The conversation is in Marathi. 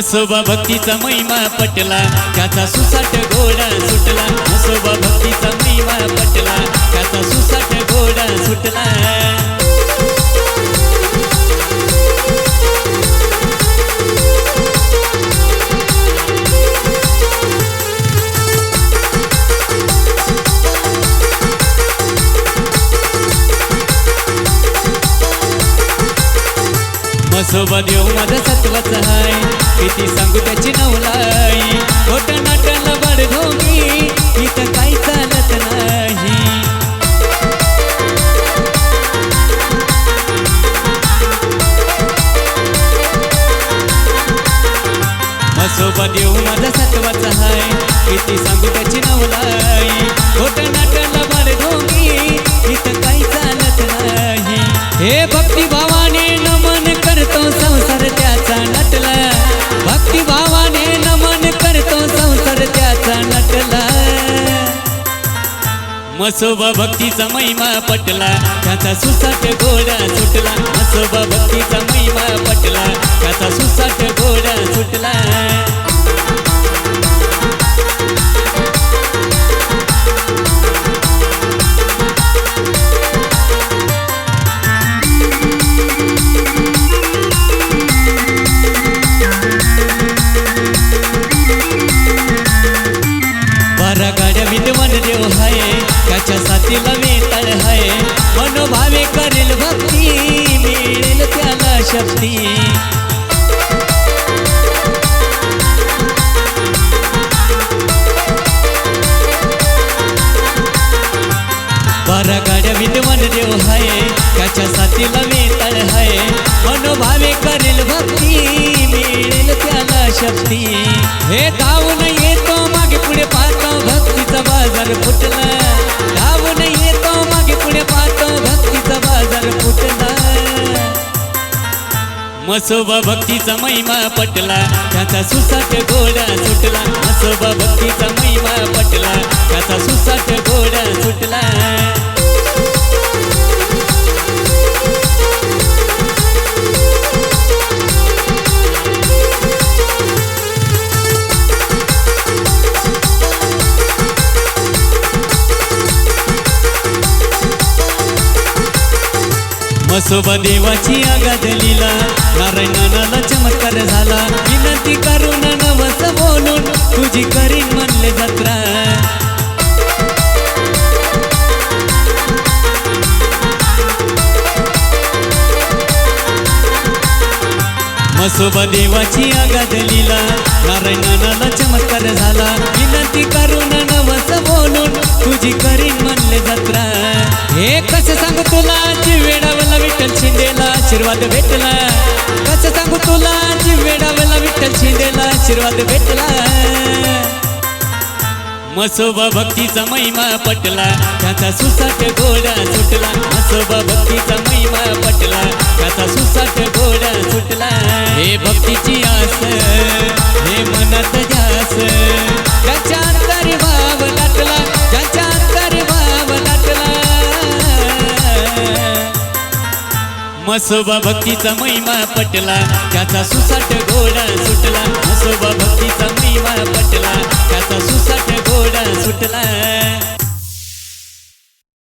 मसोबा भक्तीचा महिमा पटला. त्याचा सुसाट घोडा सुटला. मसोबा भक्तीचा महिमा पटला. त्याचा सुसाट घोडा सुटला. मसोबा देव माझा सत्वाचा हाय किती सांगू त्याची नवलाई. खोट नाटला बड ढोंगी इथं काही चालत नाही. मसोबा देव माझा सत्वाचा हाय किती सांगू त्याची नवलाई. मसोबा भक्तीचा महिमा पटला. त्याचा सुसाट घोडा सुटला. मसोबा भक्तीचा महिमा पटला. त्याचा सुसाट घोडा सुटला. शक्ती बारा गाड्या विद्वान देव हाय त्याच्या साथीला वेताळ हाय. मनोभावे करेल भक्ती मिळेल त्याला शक्ती. हे धावून येतो मागे पुढे पाहतो. भक्तीचा बाजार फुटला मसोबा भक्तीचा महिमा पटला. त्याचा सुसाट घोडा सुटला. मसोबा भक्तीचा महिमा पटला. त्याचा सुसाट घोडा सुटला. मसोबा देवाची आगाद लिला. नारायणाला चमत्कार झाला. विनंती करून नवस बोलून तुझी करीन म्हणले जत्रा. मसोबा देवाची आगाद लिला. नारायणाला चमत्कार झाला. विनंती करून आशीर्वाद भेटला. कसं सांगू तुला? वेडावला विठ्ठल शिंदेला आशीर्वाद भेटला. मसोबा भक्तीचा महिमा पटला. त्याचा सुसाट घोडा सुटला. मसोबा भक्तीचा महिमा पटला. त्याचा सुसाट घोडा सुटला. मसोबा भक्तीचा महिमा पटला. त्याचा सुसाट घोडा